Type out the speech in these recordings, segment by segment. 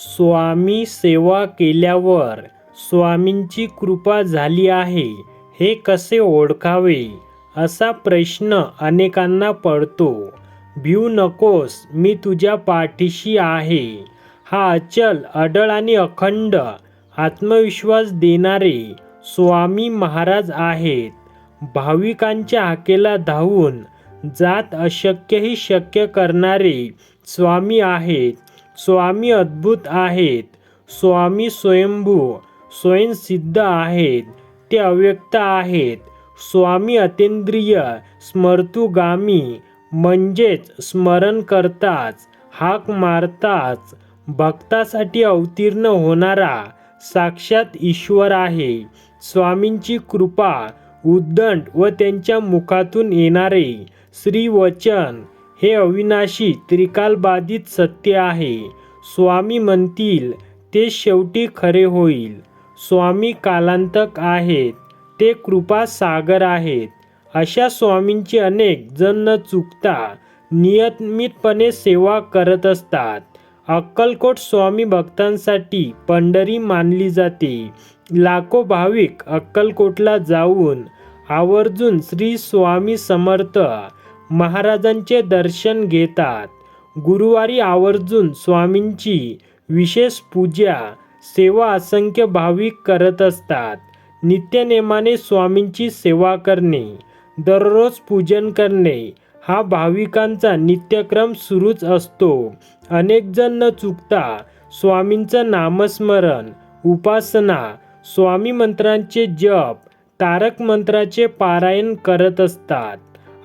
स्वामी सेवा केल्यावर स्वामींची कृपा झाली आहे हे कसे ओळखावे? असा प्रश्न अनेकांना पडतो. भिऊ नकोस मी तुझ्या पाठीशी आहे. हा अचल अडळ आणि अखंड आत्मविश्वास देणारे स्वामी महाराज आहेत. भाविकांच्या हाकेला धावून जात अशक्यही शक्य करणारे स्वामी आहेत. स्वामी अद्भुत आहेत. स्वामी स्वयंभू स्वयंसिद्ध आहेत. ते अव्यक्त आहेत. स्वामी अतेंद्रिय स्मर्तुगामी म्हणजेच स्मरण करताच हाक मारताच भक्तासाठी अवतीर्ण होणारा साक्षात ईश्वर आहे. स्वामींची कृपा उद्दंड व त्यांच्या मुखातून येणारे श्रीवचन हे अविनाशी त्रिकालबाधित सत्य आहे. स्वामी म्हणतील ते शेवटी खरे होईल. स्वामी कालांतक आहेत. ते कृपा सागर आहेत. अशा स्वामींची अनेक जण न चुकता नियमितपणे सेवा करत असतात. अक्कलकोट स्वामी भक्तांसाठी पंढरी मानली जाते. लाखो भाविक अक्कलकोटला जाऊन आवर्जून श्री स्वामी समर्थ महाराजांचे दर्शन घेतात. गुरुवारी आवर्जून स्वामींची विशेष पूजा सेवा असंख्य भाविक करत असतात. नित्यनेमाने स्वामींची सेवा करणे दररोज पूजन करणे हा भाविकांचा नित्यक्रम सुरूच असतो. अनेकजण न चुकता स्वामींचं नामस्मरण उपासना स्वामी मंत्रांचे जप तारक मंत्राचे पारायण करत असतात.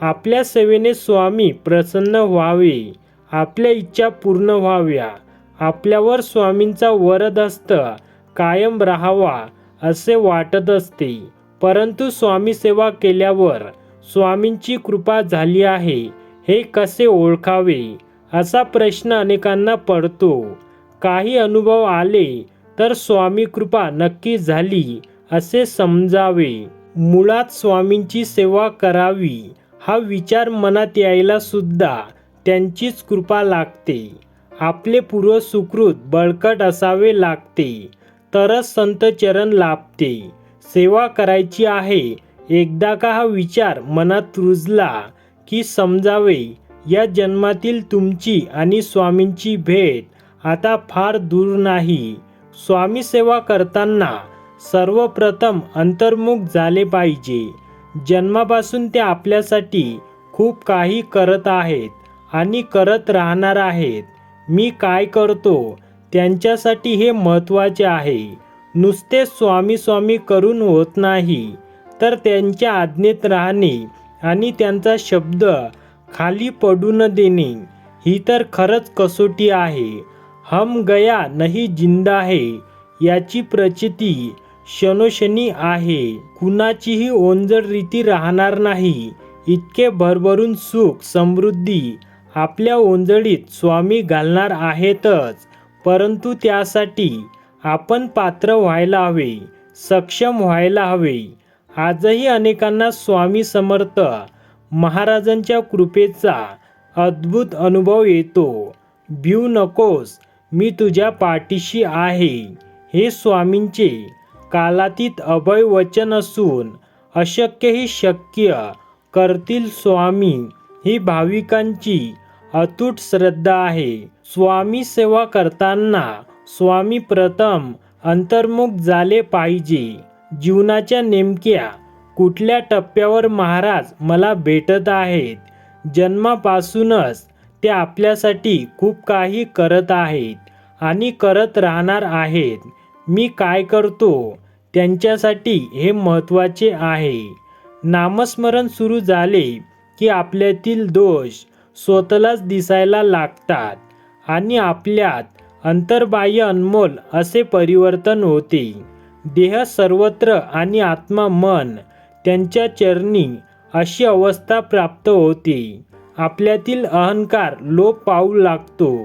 आपल्या सेवेने स्वामी प्रसन्न व्हावे. आपल्या इच्छा पूर्ण व्हाव्या. आपल्यावर स्वामींचा वरदस्त कायम राहावा असे वाटत असते. परंतु स्वामी सेवा केल्यावर स्वामींची कृपा झाली आहे हे कसे ओळखावे? असा प्रश्न अनेकांना पडतो. काही अनुभव आले तर स्वामी कृपा नक्की झाली असे समजावे. मुळात स्वामींची सेवा करावी. हा विचार मनात यायला सुद्धा त्यांचीच कृपा लागते. आपले पूर्व सुकृत बळकट असावे लागते. तरच संत चरण लाभते. सेवा करायची आहे. एकदा का हा विचार मनात रुजला की समजावे या जन्मातील तुमची आणि स्वामींची भेट आता फार दूर नाही. स्वामी सेवा करताना सर्वप्रथम अंतर्मुख झाले पाहिजे. जन्मापासून ते आपल्यासाठी खूप काही करत आहेत आणि करत राहणार आहेत. मी काय करतो? त्यांच्यासाठी हे महत्त्वाचे आहे. नुसते स्वामी स्वामी करून होत नाही तर त्यांच्या आज्ञेत राहणे आणि त्यांचा शब्द खाली पडू न देणे ही तर खरंच कसोटी आहे. हम गया नाही जिंदा है याची प्रचिती शनोशनी आहे. कुणाचीही ओंजळ रीती राहणार नाही. इतके भरभरून सुख समृद्धी आपल्या ओंजळीत स्वामी घालणार आहेतच. परंतु त्यासाठी आपण पात्र व्हायला हवे सक्षम व्हायला हवे. आजही अनेकांना स्वामी समर्थ महाराजांच्या कृपेचा अद्भुत अनुभव येतो. भिऊ नकोस मी तुझ्या पाठीशी आहे. हे स्वामींचे कालातीत अभय वचन असून अशक्यही शक्य करतील स्वामी. ही भाविकांची अतूट श्रद्धा आहे. स्वामी सेवा करताना स्वामी प्रथम अंतर्मुख झाले पाहिजे. जीवनाच्या नेमक्या कुठल्या टप्प्यावर महाराज मला भेटत आहेत? जन्मापासूनच ते आपल्यासाठी खूप काही करत आहेत आणि करत राहणार आहेत. मी काय करतो? त्यांच्यासाठी हे महत्त्वाचे आहे. नामस्मरण सुरू झाले की आपल्यातील दोष स्वतःलाच दिसायला लागतात आणि आपल्यात अंतर्बाह्य अनमोल असे परिवर्तन होते. देह सर्वत्र आणि आत्मा मन त्यांच्या चरणी अशी अवस्था प्राप्त होते. आपल्यातील अहंकार लोप पाहू लागतो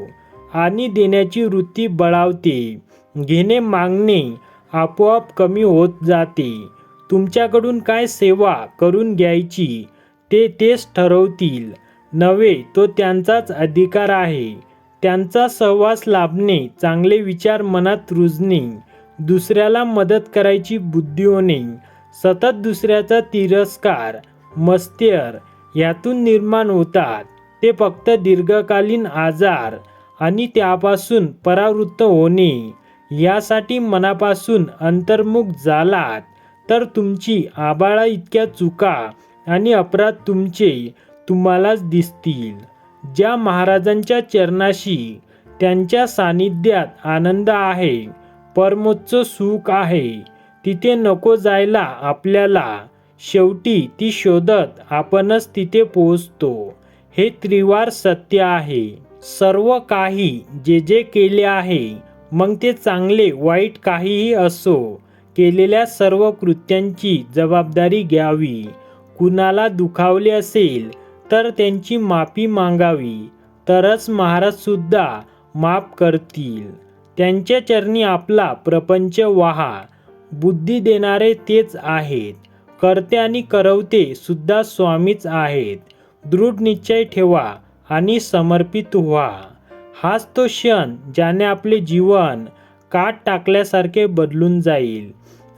आणि देण्याची वृत्ती बळावते. घेणे मागणे आपोआप कमी होत जाते. तुमच्याकडून काय सेवा करून घ्यायची ते तेच ठरवतील. नव्हे तो त्यांचाच अधिकार आहे. त्यांचा सहवास लाभणे चांगले विचार मनात रुजणे दुसऱ्याला मदत करायची बुद्धी होणे सतत दुसऱ्याचा तिरस्कार मस्त्यर यातून निर्माण होतात. ते फक्त दीर्घकालीन आजार आणि त्यापासून परावृत्त होणे. यासाठी मनापासून अंतर्मुख झालात. तर तुमची आबाळा इतक्या चुका आणि अपराध तुमचे तुम्हालाच दिसतील. ज्या महाराजांच्या चरणाशी त्यांच्या सानिध्यात आनंद आहे परमोच्च सुख आहे तिथे नको जायला आपल्याला. शेवटी ती शोधत आपणच तिथे पोहोचतो. हे त्रिवार सत्य आहे. सर्व काही जे जे केले आहे मग ते चांगले वाईट काहीही असो केलेल्या सर्व कृत्यांची जबाबदारी घ्यावी. कुणाला दुखावले असेल तर त्यांची माफी मागावी. तरच महाराजसुद्धा माफ करतील. त्यांच्या चरणी आपला प्रपंच व्हा. बुद्धी देणारे तेच आहेत. करते आणि करवते सुद्धा स्वामीच आहेत. दृढ निश्चय ठेवा आणि समर्पित व्हा. हाच तो क्षण ज्याने आपले जीवन काट टाकल्यासारखे बदलून जाईल.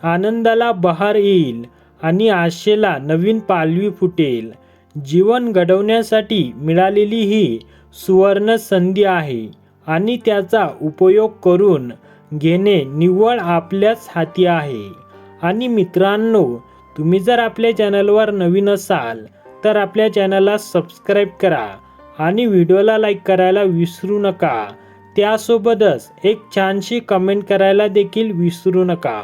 आनंदाला बहार येईल आणि आशेला नवीन पालवी फुटेल. जीवन घडवण्यासाठी मिळालेली ही सुवर्ण संधी आहे आणि त्याचा उपयोग करून घेणे निव्वळ आपल्याच हाती आहे. आणि मित्रांनो तुम्ही जर आपल्या चॅनलवर नवीन असाल तर आपल्या चॅनलला सबस्क्राईब करा. आणि व्हिडिओला लाईक करायला विसरू नका. त्यासोबतच एक छानशी कमेंट करायला देखील विसरू नका.